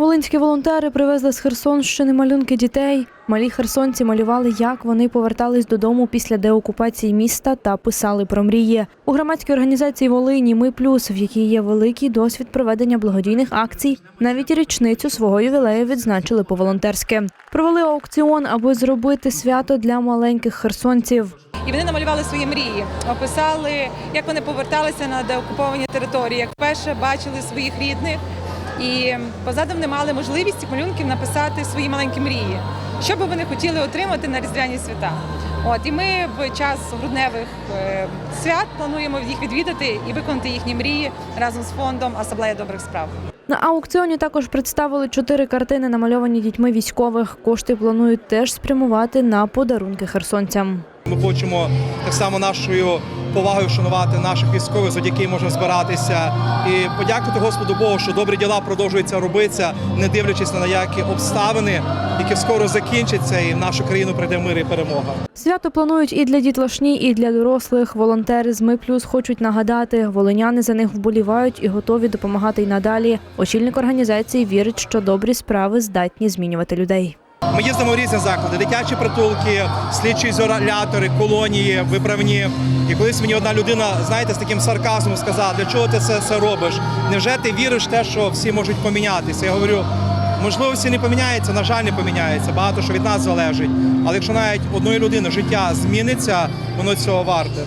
Волинські волонтери привезли з Херсонщини малюнки дітей. Малі херсонці малювали, як вони повертались додому після деокупації міста та писали про мрії. У громадській організації Волині Ми плюс, в якій є великий досвід проведення благодійних акцій, навіть річницю свого ювілею відзначили по-волонтерськи. Провели аукціон, аби зробити свято для маленьких херсонців. І вони намалювали свої мрії, описали, як вони поверталися на деокуповані території, як вперше бачили своїх рідних. І позаду вони мали можливість малюнків написати свої маленькі мрії, що би вони хотіли отримати на різдвяні свята. От і ми в час грудневих е, свят плануємо їх відвідати і виконати їхні мрії разом з фондом Асамблея добрих справ. На аукціоні також представили чотири картини, намальовані дітьми військових. Кошти планують теж спрямувати на подарунки херсонцям. Хочемо так само нашою повагою вшанувати наших військових, завдяки їм можемо збиратися і подякувати Господу Богу, що добрі діла продовжуються робитися, не дивлячись на які обставини, які скоро закінчаться, і в нашу країну прийде мир і перемога. Свято планують і для дітлашні, і для дорослих. Волонтери з Ми плюс хочуть нагадати, волиняни за них вболівають і готові допомагати й надалі. Очільник організації вірить, що добрі справи здатні змінювати людей. Ми їздимо в різні заклади, дитячі притулки, слідчі ізолятори, колонії, виправні. І колись мені одна людина, знаєте, з таким сарказмом сказала, для чого ти це все робиш? Невже ти віриш в те, що всі можуть помінятися? Я говорю, можливо, всі не поміняються, на жаль, не поміняються. Багато що від нас залежить. Але якщо навіть одної людини життя зміниться, воно цього варте.